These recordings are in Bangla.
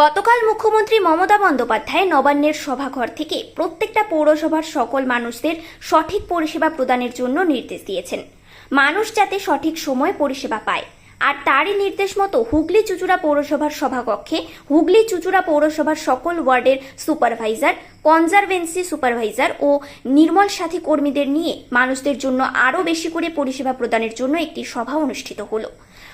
গতকাল মুখ্যমন্ত্রী মমতা বন্দ্যোপাধ্যায় নবান্নের সভাঘর থেকে প্রত্যেকটা পৌরসভার সকল মানুষদের সঠিক পরিষেবা প্রদানের জন্য নির্দেশ দিয়েছেন। মানুষ যাতে সঠিক সময় পরিষেবা পায়। আর তারই নির্দেশ মতো হুগলি চুচুড়া পৌরসভার সভাকক্ষে হুগলি চুচুড়া পৌরসভার সকল ওয়ার্ডের সুপারভাইজার, কনজারভেন্সি সুপারভাইজার ও নির্মল সাথী কর্মীদের নিয়ে মানুষদের জন্য আরও বেশি করে পরিষেবা প্রদানের জন্য একটি সভা অনুষ্ঠিত হলো।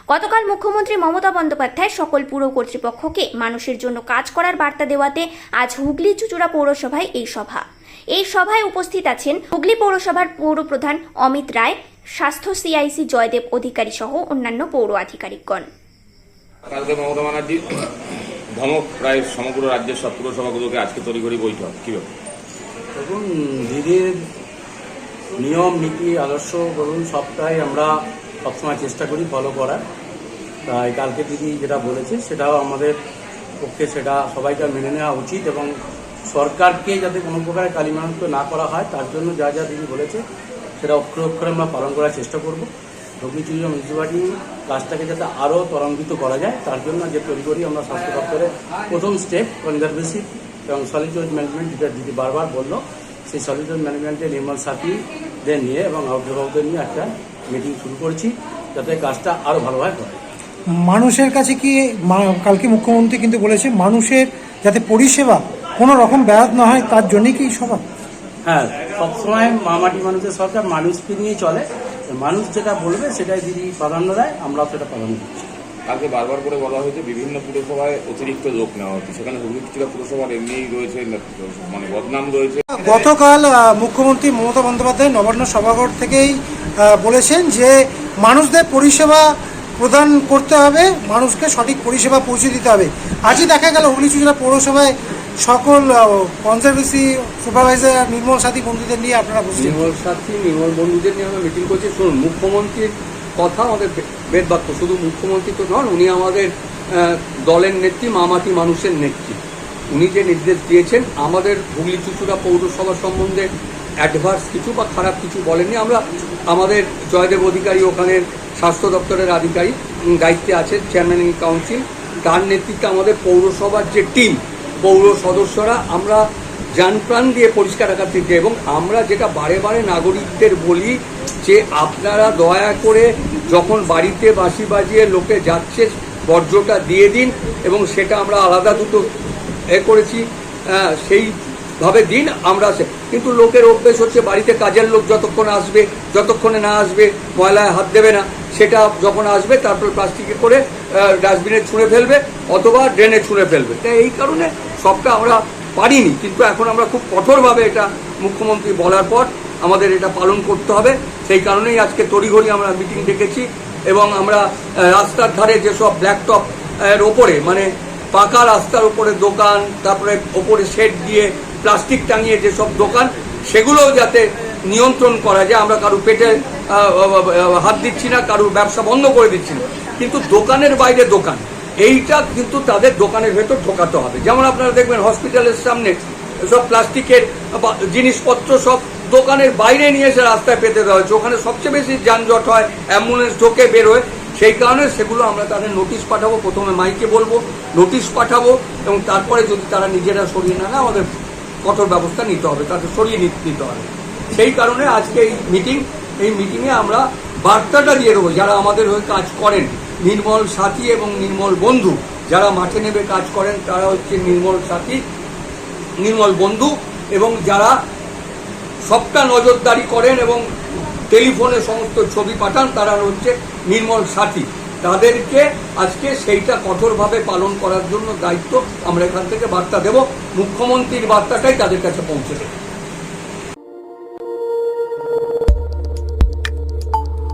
গতকাল মুখ্যমন্ত্রী মমতা বন্দ্যোপাধ্যায় সকল পুর কর্তৃপক্ষকে মানুষের জন্য কাজ করার বার্তা দেওয়াতে আজ হুগলি চুচুড়া পৌরসভায় এই সভা। এই সভায় উপস্থিত আছেন হুগলি পৌরসভার পৌর প্রধান অমিত রায় স্বাস্থ্য সিআইসি জয়দেব অধিকারী সহ অন্যান্য পৌর আধিকারিকগণ। কালকে মমতা ব্যানার্জি ধমক প্রায় সমগ্র রাজ্যের সব পুরসভাগুলোকে আজকে তৈরি তড়িঘড়ি বৈঠক। কি? দেখুন দিদির নিয়ম নীতি আদর্শ বলুন সবটাই আমরা সবসময় চেষ্টা করি ফলো করার। তাই কালকে দিদি যেটা বলেছে সেটাও আমাদের পক্ষে সেটা সবাইকার মেনে নেওয়া উচিত এবং সরকারকে যাতে কোনো প্রকারে কালিমান্ত না করা হয় তার জন্য যা যা দিদি বলেছে সেটা অক্ষরে অক্ষরে আমরা পালন করার চেষ্টা করব। রঘুচুরিয়া মিউনিসিপালিটি কাজটাকে যাতে আরও ত্বরান্বিত করা যায়, তার জন্য যে তৈরি করি আমরা স্বাস্থ্য দপ্তরের প্রথম স্টেপ কনজারভেসিভ এবং সলিটিউড ম্যানেজমেন্ট যেটা দিদি বারবার বলল। সেই সলিটিউড ম্যানেজমেন্টে নির্মল সাথীদের নিয়ে এবং অভিভাবকদের নিয়ে একটা মিটিং শুরু করেছি, যাতে কাজটা আরও ভালোভাবে করে মানুষের কাছে কি কালকে মুখ্যমন্ত্রী কিন্তু বলেছে, মানুষের যাতে পরিষেবা কোনো রকম ব্যাহত না হয়, তার জন্যই কি সভা? হ্যাঁ সবসময় মামাটি মানুষের সরকার মানুষকে নিয়ে চলে। মানুষ যেটা বলবে সেটাই দিদি প্রাধান্য দেয় আমরাও সেটা প্রাধান্য দিচ্ছি কালকে বারবার করে বলা হয়েছে বিভিন্ন পুরসভায় অতিরিক্ত লোক নেওয়া হচ্ছে। সেখানে হুগলি চুচুড়া পুরসভার এমনিই রয়েছে মানে বদনাম রয়েছে। গতকাল মুখ্যমন্ত্রী মমতা বন্দ্যোপাধ্যায় নবান্ন সভাঘর থেকেই বলেছেন যে মানুষদের পরিষেবা প্রদান করতে হবে মানুষকে সঠিক পরিষেবা পৌঁছে দিতে হবে। আজই দেখা গেল হুগলি চুচুড়া পৌরসভায় সকল কনজারভেসি সুপারভাইজার নির্মল সাথী বন্ধুদের নিয়ে আপনারা বসছেন। নির্মল সাথী, নির্মল বন্ধুদের নিয়ে আমরা মিটিং করছি। শুনুন, মুখ্যমন্ত্রীর কথা আমাদের বেদবাক্য, শুধু মুখ্যমন্ত্রী তো নন, উনি আমাদের দলের নেত্রী মামাটি মানুষের নেত্রী। উনি যে নির্দেশ দিয়েছেন, আমাদের হুগলি চুচুড়া পৌরসভা সম্বন্ধে অ্যাডভার্স কিছু বা খারাপ কিছু বলেননি। আমরা আমাদের জয়দেব অধিকারী ওখানের স্বাস্থ্য দপ্তরের আধিকারিক দায়িত্বে আছেন চেয়ারম্যান কাউন্সিল তার নেতৃত্বে আমাদের পৌরসভার যে টিম পৌর সদস্যরা আমরা প্রাণ দিয়ে পরিষ্কার রাখার দিকে এবং আমরা যেটা বারে বারে নাগরিকদের বলি যে আপনারা দয়া করে যখন বাড়িতে বাঁশি বাজিয়ে লোকে যাচ্ছে বর্জ্যটা দিয়ে দিন এবং সেটা আমরা আলাদা দুটো এ করেছি আহ, সেইভাবে দিন আমরা কিন্তু লোকের অভ্যেস হচ্ছে বাড়িতে কাজের লোক যতক্ষণ আসবে যতক্ষণে না আসবে ময়লায় হাত দেবে না সেটা যখন আসবে তারপর প্লাস্টিকে করে ডাস্টবিনে ছুঁড়ে ফেলবে অথবা ড্রেনে ছুঁড়ে ফেলবে। তাই এই কারণে সবটা আমরা পারিনি, কিন্তু এখন আমরা খুব কঠোরভাবে এটা মুখ্যমন্ত্রী বলার পর আমাদের এটা পালন করতে হবে। সেই কারণেই আজকে তড়িঘড়ি আমরা মিটিং ডেকেছি এবং আমরা রাস্তার ধারে যেসব ব্ল্যাকটপ এর ওপরে মানে পাকা রাস্তার উপরে দোকান, তারপরে ওপরে শেড দিয়ে প্লাস্টিক টাঙিয়ে যেসব দোকান, সেগুলোও যাতে নিয়ন্ত্রণ করা যায়, আমরা কারও পেটে হাত দিচ্ছি না, কারোর ব্যবসা বন্ধ করে দিচ্ছি না। কিন্তু দোকানের বাইরে দোকান। এইটা কিন্তু তাদের দোকানের ভেতর ঢোকাতে হবে। যেমন আপনারা দেখবেন হসপিটালের সামনে সব প্লাস্টিকের জিনিসপত্র সব দোকানের বাইরে নিয়ে এসে রাস্তায় পেতে দেওয়া হয়েছে। ওখানে সবচেয়ে বেশি যানজট হয়, অ্যাম্বুলেন্স ঢোকে বেরোয় সেই কারণে সেগুলো আমরা তাদের নোটিশ পাঠাবো, প্রথমে মাইকে বলব নোটিশ পাঠাবো এবং তারপরে যদি তারা নিজেরা সরিয়ে না নেয়, আমাদের কঠোর ব্যবস্থা নিতে হবে, তাদের সরিয়ে নিতে হবে। সেই কারণে আজকে এই মিটিং এই মিটিংয়ে আমরা বার্তাটা দিয়ে দেবো, যারা আমাদের হয়ে কাজ করেন। নির্মল সাথী এবং নির্মল বন্ধু। যারা মাঠে নেবে কাজ করেন, তারা হচ্ছে নির্মল সাথী, নির্মল বন্ধু এবং যারা সবটা নজরদারি করেন এবং টেলিফোনে সমস্ত ছবি পাঠান, তারা হচ্ছে নির্মল সাথী। তাদেরকে আজকে সেইটা কঠোরভাবে পালন করার জন্য দায়িত্ব আমরা এখান থেকে বার্তা দেব। মুখ্যমন্ত্রীর বার্তাটাই তাদের কাছে পৌঁছে দেবে।